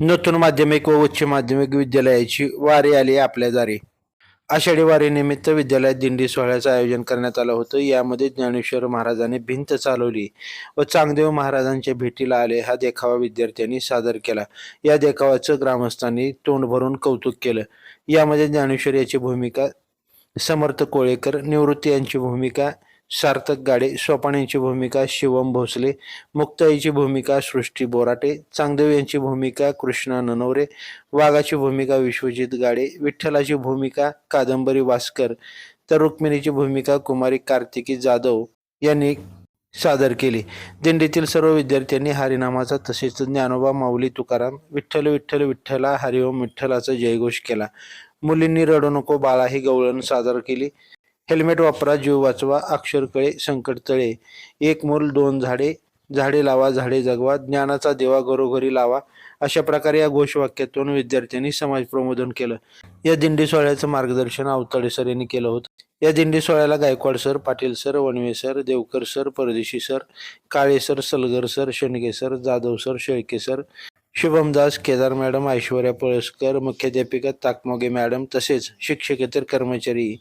नूतन माध्यमिक व उच्च माध्यमिक विद्यालयाची वारी आली आपल्या दारी. आषाढी वारीनिमित्त विद्यालयात दिंडी सोहळ्याचं आयोजन करण्यात आलं होतं. यामध्ये ज्ञानेश्वर महाराजांनी भिंत चालवली व चांगदेव महाराजांच्या भेटीला आले. हा देखावा विद्यार्थ्यांनी सादर केला. या देखावाचं ग्रामस्थांनी तोंड भरून कौतुक केलं. यामध्ये ज्ञानेश्वर याची भूमिका समर्थ कोळेकर निवृत्ती यांची भूमिका सार्थक गाडे सोपान यांची भूमिका शिवम भोसले मुक्ताईची भूमिका सृष्टी बोराटे चांगदेव यांची भूमिका कृष्णा ननवरे वाघाची भूमिका विश्वजित गाडे विठ्ठलाची भूमिका कादंबरी वास्कर तर रुक्मिणीची भूमिका कुमारी कार्तिकी जाधव यांनी सादर केली. दिंडीतील सर्व विद्यार्थ्यांनी हरिनामाचा तसेच ज्ञानोबा माऊली तुकाराम विठ्ठल विठ्ठल विठ्ठला हरिओम विठ्ठलाचा जयघोष केला. मुलींनी रडू नको बाळा ही गवळण सादर केली. हेल्मेट वापरा जीव वाचवा अक्षर कळे संकट तळे. एक मूल दोन झाडे झाडे लावा झाडे जगवा ज्ञानाचा देवा घरोघरी लावा. अशा प्रकारे या घोषवाक्यातून विद्यार्थ्यांनी समाज प्रबोधन केलं. या दिंडी सोहळ्याचं मार्गदर्शन आवताडे सर यांनी केलं होतं. या दिंडी सोहळ्याला Gaikwad sir Patil sir Wanve sir Devkar sir Pardeshi sir Kale sir Salgar sir Shendge sir Jadhav sir Shelke sir Shubhamdas Kedar madam Aishwarya Palaskar मुख्याध्यापिका ताकमोगे मॅडम तसेच शिक्षकेतर कर्मचारी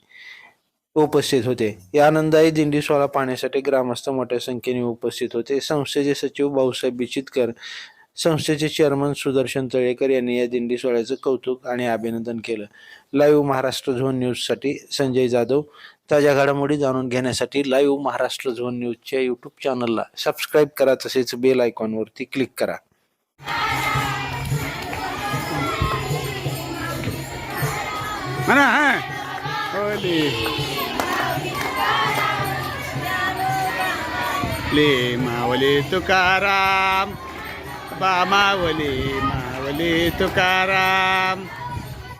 उपस्थित होते. या आनंदाई दिंडी सोहळा पाहण्यासाठी ग्रामस्थ मोठ्या संख्येने उपस्थित होते. संस्थेचे सचिव भाऊसाहेब बिचितकर संस्थेचे चेअरमन सुदर्शन तळेकर यांनी या दिंडी सोहळ्याचं कौतुक आणि अभिनंदन केलं. लाईव्ह महाराष्ट्र झोन न्यूजसाठी संजय जाधव. ताज्या घडामोडी जाणून घेण्यासाठी लाईव्ह महाराष्ट्र झोन न्यूजच्या यूट्यूब चॅनलला सबस्क्राईब करा तसेच बेल आयकॉनवरती क्लिक करा. हा. ओले ले मावले तुकाराम. बा मावले मावले तुकाराम.